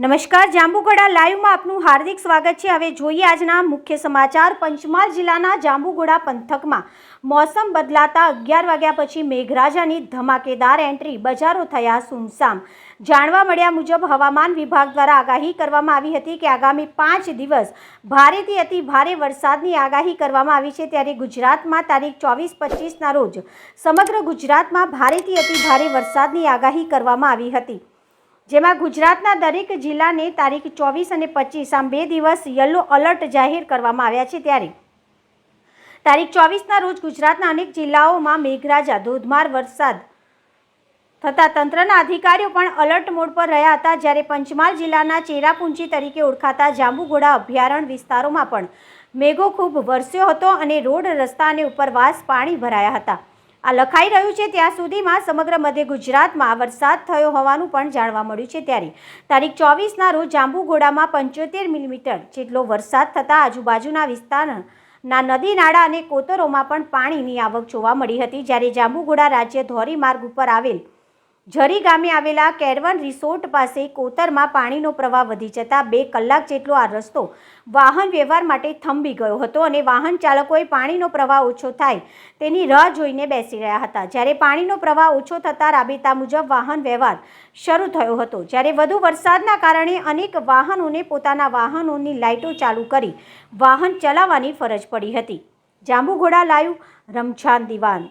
નમસ્કાર, જાંબુગોડા લાઈવમાં આપનું હાર્દિક સ્વાગત છે. હવે જોઈએ આજના મુખ્ય સમાચાર. પંચમહાલ જિલ્લાના જાંબુગોડા પંથકમાં મોસમ બદલાતા અગિયાર વાગ્યા પછી મેઘરાજાની ધમાકેદાર એન્ટ્રી, બજારો થયા સુમસામ. જાણવા મળ્યા મુજબ હવામાન વિભાગ દ્વારા આગાહી કરવામાં આવી હતી કે આગામી પાંચ દિવસ ભારેથી અતિ ભારે વરસાદની આગાહી કરવામાં આવી છે. ત્યારે ગુજરાતમાં તારીખ ચોવીસ પચીસના રોજ સમગ્ર ગુજરાતમાં ભારેથી અતિ ભારે વરસાદની આગાહી કરવામાં આવી હતી. જેમાં ગુજરાતના દરેક જિલ્લાને તારીખ ચોવીસ અને પચીસ આમ બે દિવસ યલો અલર્ટ જાહેર કરવામાં આવ્યા છે ત્યારે. તારીખ ચોવીસના રોજ ગુજરાતના અનેક જિલ્લાઓમાં મેઘરાજા, ધોધમાર વરસાદ થતાં તંત્રના અધિકારીઓ પણ અલર્ટ મોડ પર રહ્યા હતા જ્યારે પંચમહાલ જિલ્લાના ચેરાપુંજી તરીકે ઓળખાતા જાંબુઘોડા અભયારણ્ય વિસ્તારોમાં પણ મેઘો ખૂબ વરસ્યો હતો અને રોડ રસ્તા અને ઉપરવાસ પાણી ભરાયા હતા. આ લખાઈ રહ્યું છે, ત્યાં સુધીમાં સમગ્ર મધ્ય ગુજરાતમાં વરસાદ થયો હોવાનું પણ જાણવા મળ્યું છે. ત્યારે તારીખ ચોવીસના રોજ જાંબુઘોડામાં પંચોતેર મિલીમીટર જેટલો વરસાદ થતાં આજુબાજુના વિસ્તારના નદી નાળા અને કોતરોમાં પણ પાણીની આવક જોવા મળી હતી. જ્યારે જાંબુઘોડા રાજ્ય ધોરીમાર્ગ ઉપર આવેલ ઝરી ગામે આવેલા કેરવન રિસોર્ટ પાસે કોતરમાં પાણીનો પ્રવાહ વધી જતાં બે કલાક જેટલો આ રસ્તો વાહન વ્યવહાર માટે થંભી ગયો હતો અને વાહન ચાલકોએ પાણીનો પ્રવાહ ઓછો થાય તેની રાહ જોઈને બેસી રહ્યા હતા. જ્યારે પાણીનો પ્રવાહ ઓછો થતાં રાબેતા મુજબ વાહન વ્યવહાર શરૂ થયો હતો. જ્યારે વધુ વરસાદના કારણે અનેક વાહનોને પોતાના વાહનોની લાઇટો ચાલુ કરી વાહન ચલાવવાની ફરજ પડી હતી. જાંબુઘોડા લાઈવ, રમઝાન દિવાન